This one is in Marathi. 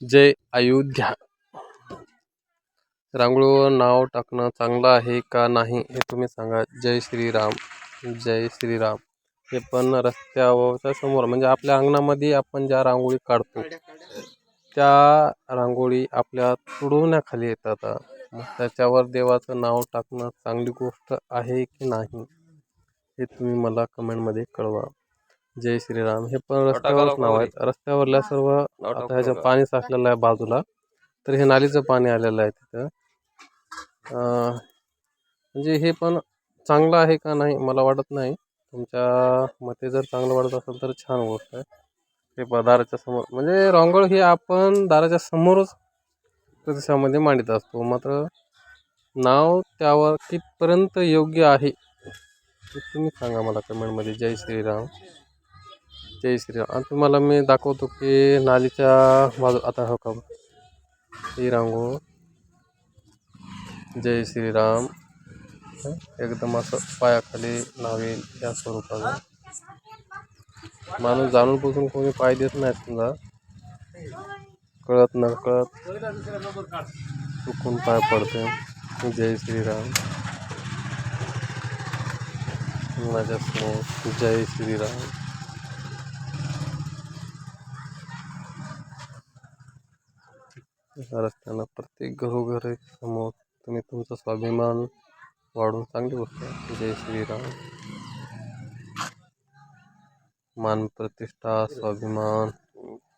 जय अयोध्या. रांगोळीवर नाव टाकणं चांगलं आहे का नाही हे तुम्ही सांगा. जय श्रीराम जय श्रीराम. हे पण रस्त्यावरच्या समोर म्हणजे आपल्या अंगणामध्ये आपण ज्या रांगोळी काढतो त्या रांगोळी आपल्या तुडवण्याखाली येतात. मग त्याच्यावर देवाचं नाव टाकणं चांगली गोष्ट आहे की नाही हे तुम्ही मला कमेंटमध्ये कळवा. जय श्रीराम. हे पण रस्त्यावरच नाव आहेत रस्त्यावरल्या सर्व आता ह्याचं पाणी साचलेलं आहे बाजूला. तर हे नालीचं पाणी आलेलं आहे तिथं. अं, म्हणजे हे पण चांगलं आहे का नाही मला वाटत नाही. तुमच्या मते जर चांगलं वाटत असेल तर छान गोष्ट आहे. ते ब- दाराच्या समोर म्हणजे रांगोळ ही आपण दाराच्या समोरच प्रदेशामध्ये मांडत असतो. मात्र नाव त्यावर कितपर्यंत योग्य आहे ते तुम्ही सांगा मला कमेंटमध्ये. जय श्रीराम. जय श्रीराम. आणि तुम्हाला मी दाखवतो की नालीच्या बाजू आता हो का? ही रांगो जय श्रीराम. एकदम असं पायाखाली लावेल या स्वरूपाला माणूस जाणून बसून कोणी पाय देत नाही समजा. कळत न कळत चुकून पाय पडते जय श्रीराम. माझ्यासमोर जय श्रीराम. रस्त्यानं प्रत्येक घरोघरी समोर तुम्ही तुमचा स्वाभिमान वाढून चांगली गोष्ट आहे. जय श्रीराम. मान प्रतिष्ठा स्वाभिमान.